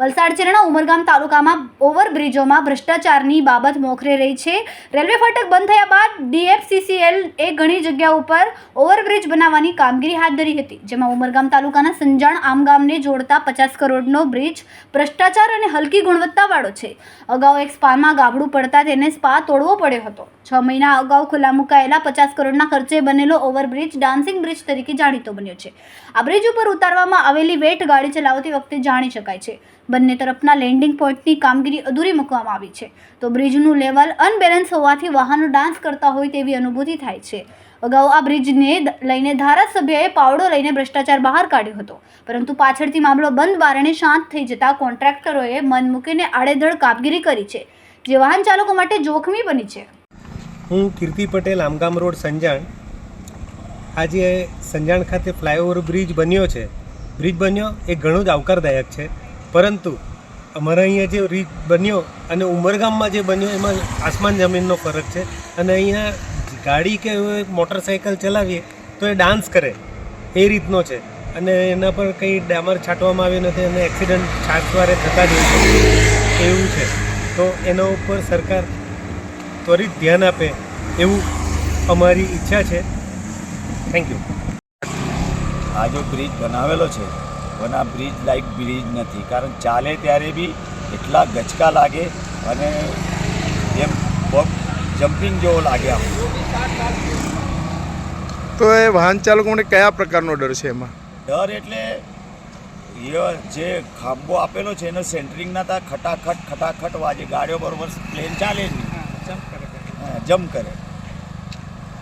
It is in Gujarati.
વલસાડ જિલ્લાના ઉમરગામ તાલુકામાં ઓવરબ્રિજોમાં ભ્રષ્ટાચારની બાબત મોખરે રહી છે. રેલવે ફાટક બંધ થયા બાદ ડીએફસીસીએલ એ ઘણી જગ્યા ઉપર ઓવરબ્રિજ બનાવવાની કામગીરી હાથ ધરી હતી, જેમાં ઉમરગામ તાલુકાના સંજાણ આમગામને જોડતા પચાસ કરોડનો બ્રિજ, ભ્રષ્ટાચાર અને હલકી ગુણવત્તાવાળો છે. અગાઉ એક સ્પામાં ગાબડું પડતા તેને સ્પા તોડવો પડ્યો હતો. છ મહિના અગાઉ ખુલ્લા મુકાયેલા પચાસ કરોડના ખર્ચે બનેલો ઓવરબ્રિજ ડાન્સિંગ બ્રિજ તરીકે જાણીતો બન્યો છે. આ બ્રિજ ઉપર ઉતારવામાં આવેલી વેટ ગાડી ચલાવતી વખતે જાણી શકાય છે. બંને તરફના લેન્ડિંગ પોઈન્ટની કામગીરી અધૂરી મૂકવામાં આવી છે. તો બ્રિજનું લેવલ અનબેલેન્સ હોવાથી વાહનો ડાન્સ કરતા હોય તેવી અનુભૂતિ થાય છે. અગાઉ આ બ્રિજને લઈને ધારાસભ્યએ પાવડો લઈને ભ્રષ્ટાચાર બહાર કાઢ્યો હતો. પરંતુ પાછળથી મામલો બંધ બારણે શાંત થઈ જતા કોન્ટ્રાક્ટરોએ મન મૂકીને આડેધડ કામગીરી કરી છે, જે વાહન ચાલકો માટે જોખમી બની છે. હું કીર્તિ પટેલ, આમગામ રોડ સંજાણ. આજે સંજાણ ખાતે ફ્લાયઓવર બ્રિજ બન્યો છે. બ્રિજ બન્યો એ ઘણો જ આવકારદાયક છે. પરંતુ અમારા અહીંયા જે રીત બન્યો અને ઉમરગામમાં જે બન્યો, એમાં આસમાન જમીનનો ફરક છે. અને અહીંયા ગાડી કે મોટરસાઇકલ ચલાવીએ તો એ ડાન્સ કરે, એ રીતનો છે. અને એના પર કંઈ ડામર છાંટવામાં આવ્યો નથી અને એક્સિડન્ટ છાંટવારે થતા જ એવું છે. તો એના ઉપર સરકાર ત્વરિત ધ્યાન આપે એવું અમારી ઈચ્છા છે. થેન્ક યુ આ જો બ્રિજ બનાવેલો છે આ બ્રિજ લાઈક બ્રિજ નથી. કારણ ચાલે ત્યારે બી એટલા ગચકા લાગે અને એમ પગ જમ્પિંગ જેવો લાગે આમ. તો એ વાહન ચાલકોને કયા પ્રકારનો ડર છે એમાં? ડર એટલે એ જે ખાંબો આપેલો છે એનો સેન્ટરિંગ ના થાય ખટાખટ ખટાખટ વાજે ગાડીઓ બરોબર પ્લેન ચાલે નહીં. નહીં કરે. જમ્પ કરે.